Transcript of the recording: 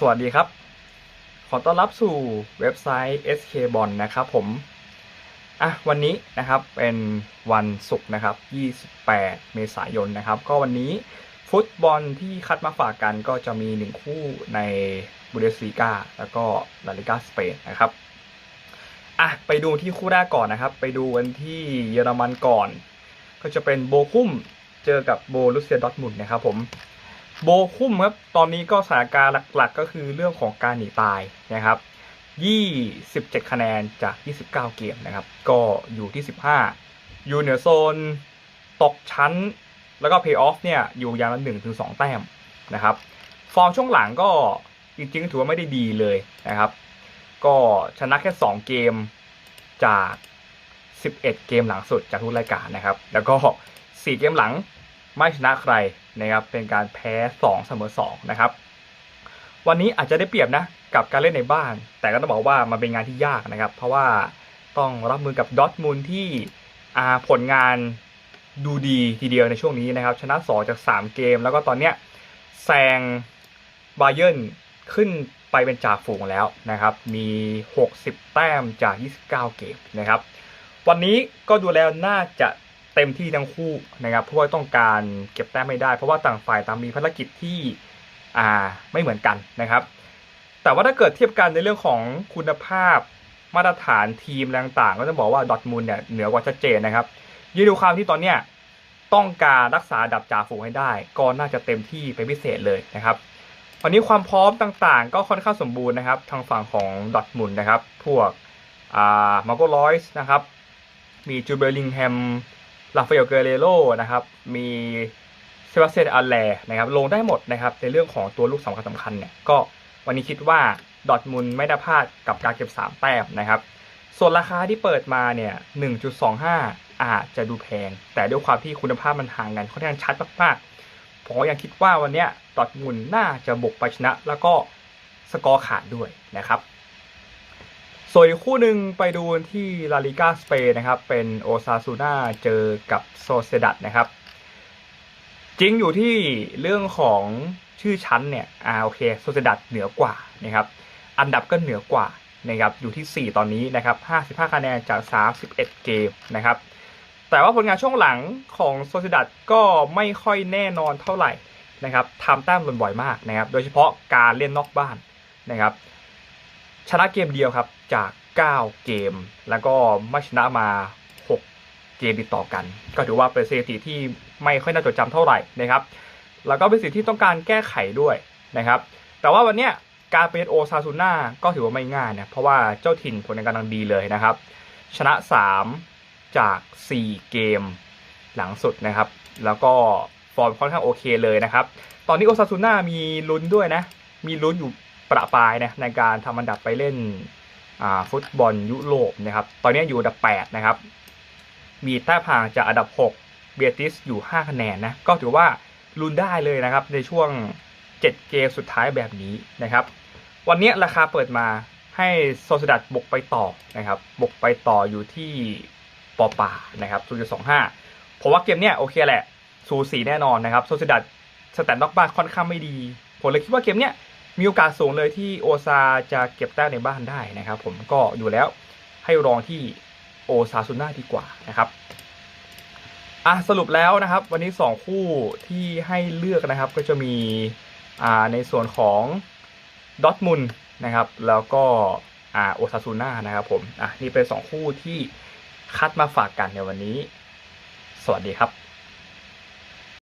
สวัสดีครับ ขอต้อนรับสู่เว็บไซต์ SK b o n นะครับผม อะวันนี้นะครับเป็นวันศุกร์นะครับ 28 เมษายนนะครับ ก็วันนี้ฟุตบอลที่คัดมาฝากกันก็จะมีหนึ่งคู่ในบูเดสลีกาแล้วก็ลาลิกาสเปนนะครับ อะไปดูที่คู่แรกก่อนนะครับ ไปดูกันที่เยอรมันก่อน ก็จะเป็นโบคุมเจอกับโบลุเซียดอทมุนนะครับผม โบคุ้มครับ ตอนนี้ก็สถานการณ์หลักๆ ก็คือเรื่องของการหนีตายนะครับ 27 คะแนนจาก 29 เกมนะครับ ก็อยู่ที่ 15 อยู่เหนือโซน ตกชั้น แล้วก็เพย์ออฟเนี่ยอยู่อย่างละ1ถึง2แต้มนะครับ ฟอร์มช่วงหลังก็จริงๆ ถือว่าไม่ได้ดีเลยนะครับ ก็ชนะแค่ 2 เกมจาก 11 เกมหลังสุดจากทุกรายการนะครับ แล้วก็ 4 เกมหลังไม่ชนะใคร นะครับเป็นการแพ้2เสมอ2นะครับวันนี้อาจจะได้เปรียบนะกับการเล่นในบ้าน แต่ก็ต้องบอกว่ามันเป็นงานที่ยากนะครับ เพราะว่าต้องรับมือกับดอทมูลที่ผลงานดูดีทีเดียวในช่วงนี้นะครับ ชนะ 2 จาก 3 เกม แล้วก็ตอนเนี้ยแซงบาเยิร์นขึ้นไปเป็นจ่าฝูงแล้วนะครับ มี 60 แต้มจาก 29 เกมนะครับ วันนี้ก็ดูแล้วน่าจะ เต็มที่ทั้งคู่นะครับ เพราะว่าต้องการเก็บแต้มไม่ได้ เพราะว่าต่างฝ่ายต่างมีภารกิจที่อ่าไม่เหมือนกันนะครับ แต่ว่าถ้าเกิดเทียบกันในเรื่องของคุณภาพมาตรฐานทีมต่างๆ ก็ต้องบอกว่าดอทมูลเนี่ยเหนือกว่าชัดเจนนะครับยืนดูความที่ตอนเนี้ยต้องการรักษาดับจ่าฝูงให้ได้ ก็น่าจะเต็มที่เป็นพิเศษเลยนะครับวันนี้ความพร้อมต่างๆ ก็ค่อนข้างสมบูรณ์นะครับ ทางฝั่งของดอทมุนนะครับ พวกอ่ามาโกลอยส์นะครับ มีจูเบลลิงแฮม ลาฟาเอลเกเรโรนะครับ มีเซบาสเตียนอัลแลนะครับ ลงได้หมดนะครับ ในเรื่องของตัวลูกสำคัญสำคัญเนี่ย ก็วันนี้คิดว่าดอทมุนไม่ได้พลาดกับการเก็บ 3 แต้มนะครับ ส่วนราคาที่เปิดมาเนี่ย 1.25 อาจจะดูแพง แต่ด้วยความที่คุณภาพมันห่างกันค่อนข้างชัดมากๆ ผมก็ยังคิดว่าวันนี้ดอทมุนน่าจะบุกไปชนะ แล้วก็สกอร์ขาดด้วยนะครับ ส่วนอีกคู่หนึ่งไปดูที่ลาลิกาสเปนนะครับ เป็นโอซาซูนาเจอกับโซเซดัตนะครับ จริงอยู่ที่เรื่องของชื่อชั้นเนี่ยอ่าโอเคโซเซดัตเหนือกว่านะครับ อันดับก็เหนือกว่านะครับอยู่ที่ 4 ตอนนี้นะครับ 55 คะแนนจาก 31 เกมนะครับ แต่ว่าผลงานช่วงหลังของโซเซดัตก็ไม่ค่อยแน่นอนเท่าไหร่นะครับทำแต้มหล่นบ่อยมากนะครับ โดยเฉพาะการเล่นนอกบ้านนะครับ ชนะเกมเดียวครับจาก 9 เกม แล้วก็ไม่ชนะมา 6 เกมติดต่อกัน ก็ถือว่าเป็นสถิติที่ไม่ค่อยน่าจดจำเท่าไหร่นะครับ แล้วก็เป็นสิ่งที่ต้องการแก้ไขด้วยนะครับ แต่ว่าวันเนี้ยการเป็นโอซาซูน่าก็ถือว่าไม่ง่ายนะเพราะว่าเจ้าถิ่นผลงานกำลังดีเลยนะครับ ชนะ 3 จาก 4 เกมหลังสุดนะครับ แล้วก็ฟอร์มค่อนข้างโอเคเลยนะครับ ตอนนี้โอซาซูน่ามีลุ้นด้วยนะ มีลุ้นอยู่ ประปายนะในการทำอันดับไปเล่นฟุตบอลยุโรปนะครับ ตอนนี้อยู่อันดับ 8 นะครับ มีแต้มห่างจากอันดับ 6 เบียติสอยู่ 5 คะแนนนะ ก็ถือว่าลุ้นได้เลยนะครับ ในช่วง 7 เกมสุดท้ายแบบนี้นะครับ วันนี้ราคาเปิดมาให้โซซดัดบกไปต่อนะครับ บกไปต่ออยู่ที่ปอป่านะครับ0.25ผมว่าเกมเนี้ยโอเคแหละ สูสีแน่นอนนะครับ โซซดัดสแตนด์นอกบ้าค่อนข้างไม่ดี ผมเลยคิดว่าเกมเนี้ย มีโอกาสสูงเลยที่โอซาจะเก็บแต้มในบ้านได้นะครับผมก็ดูแล้วให้รองที่โอซาซูน่าดีกว่านะครับอะสรุปแล้วนะครับ วันนี้ 2 คู่ที่ให้เลือกนะครับก็จะมีอ่าในส่วนของดอทมุนนะครับแล้วก็อ่าโอซาซูน่านะครับผมอะนี่เป็น 2 คู่ที่คัดมาฝากกันในวันนี้ สวัสดีครับ